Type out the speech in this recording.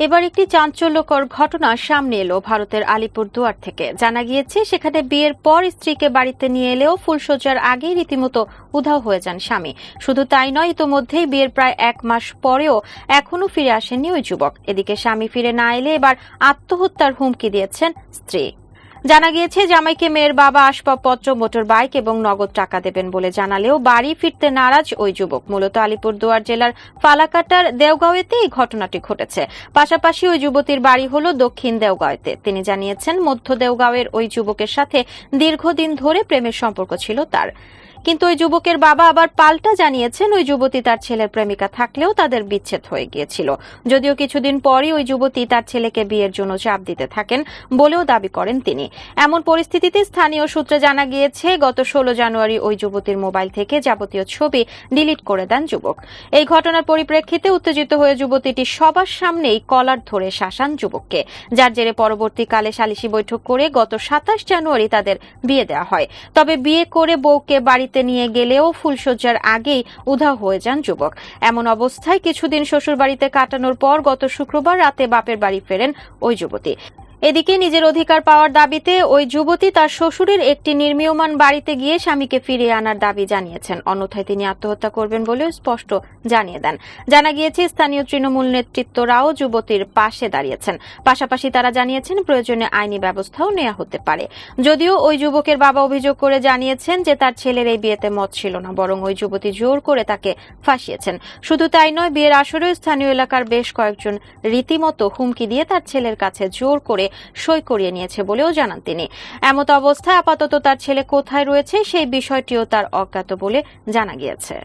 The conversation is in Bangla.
এবার একটি চাঞ্চল্যকর ঘটনা সামনে এলো ভারতের আলিপুরদুয়ার থেকে। জানা গিয়েছে, সেখানে বিয়ের পর স্ত্রীকে বাড়িতে নিয়ে এলেও ফুলসজ্জার আগেই রীতিমতো উধাও হয়ে যান স্বামী। শুধু তাই নয়, ইতোমধ্যেই বিয়ের প্রায় এক মাস পরেও এখনও ফিরে আসেননি ওই যুবক। এদিকে স্বামী ফিরে না এলে এবার আত্মহত্যার হুমকি দিয়েছেন স্ত্রী। জানা গিয়েছে, জামাইকে মেয়ের বাবা আসবাবপত্র, মোটর বাইক এবং নগদ টাকা দেবেন বলে জানালেও বাড়ি ফিরতে নারাজ ওই যুবক। মূলত আলিপুরদুয়ার জেলার ফালাকাটার দেওগাঁওয়েতে এই ঘটনাটি ঘটেছে। পাশাপাশি ওই যুবতীর বাড়ি হল দক্ষিণ দেওগাঁওয়েতে। তিনি জানিয়েছেন, মধ্য দেওগাঁওয়ের ওই যুবকের সাথে দীর্ঘদিন ধরে প্রেমের সম্পর্ক ছিল তার। কিন্তু ওই যুবকের বাবা আবার পাল্টা জানিয়েছেন ওই যুবতী তার ছেলের প্রেমিকা থাকলেও তাদের বিচ্ছেদ হয়ে গিয়েছিল। যদিও কিছুদিন পরই ওই যুবতী তার ছেলেকে বিয়ের জন্য চাপ দিতে থাকেন বলেও দাবি করেন তিনি। এমন পরিস্থিতিতে স্থানীয় সূত্রে জানা গিয়েছে, গত ষোলো জানুয়ারি ওই যুবতীর মোবাইল থেকে যাবতীয় ছবি ডিলিট করে দেন যুবক। এই ঘটনার পরিপ্রেক্ষিতে উত্তেজিত হয়ে যুবতীটি সবার সামনেই কলার ধরে শাসান যুবককে। যার জেরে পরবর্তীকালে সালিশি বৈঠক করে গত সাতাশ জানুয়ারি তাদের বিয়ে দেওয়া হয়। তবে বিয়ে করে বউকে বাড়িতে নিয়ে গেলেও ফুলশয্যার আগেই উধাও হয়ে যান যুবক। এমন অবস্থায় কিছুদিন শ্বশুর বাড়িতে কাটানোর পর গত শুক্রবার রাতে বাপের বাড়ি ফেরেন ওই যুবতী। এদিকে নিজের অধিকার পাওয়ার দাবিতে ওই যুবতী তার শ্বশুরের একটি নির্মীয়মান বাড়িতে গিয়ে স্বামীকে ফিরিয়ে আনার দাবি জানিয়েছেন। অন্যথায় তিনি আত্মহত্যা করবেন বলেও স্পষ্ট জানিয়ে দেন। জানা গিয়েছে, স্থানীয় তৃণমূল নেতৃত্বরাও যুবতীর পাশে দাঁড়িয়েছেন। পাশাপাশি তারা জানিয়েছেন, প্রয়োজনে আইনি ব্যবস্থাও নেওয়া হতে পারে। যদিও ওই যুবকের বাবা অভিযোগ করে জানিয়েছেন যে তার ছেলের এই বিয়েতে মত ছিল না, বরং ওই যুবতী জোর করে তাকে ফাঁসিয়েছেন। শুধু তাই নয়, বিয়ের আসরেও স্থানীয় এলাকার বেশ কয়েকজন রীতিমতো হুমকি দিয়ে তার ছেলের কাছে জোর করে সই করিয়ে নিয়েছে বলেও জানান তিনি। এমত অবস্থায় আপাতত তার ছেলে কোথায় রয়েছে সেই বিষয়টিও তার অজ্ঞাত বলে জানা গিয়েছে।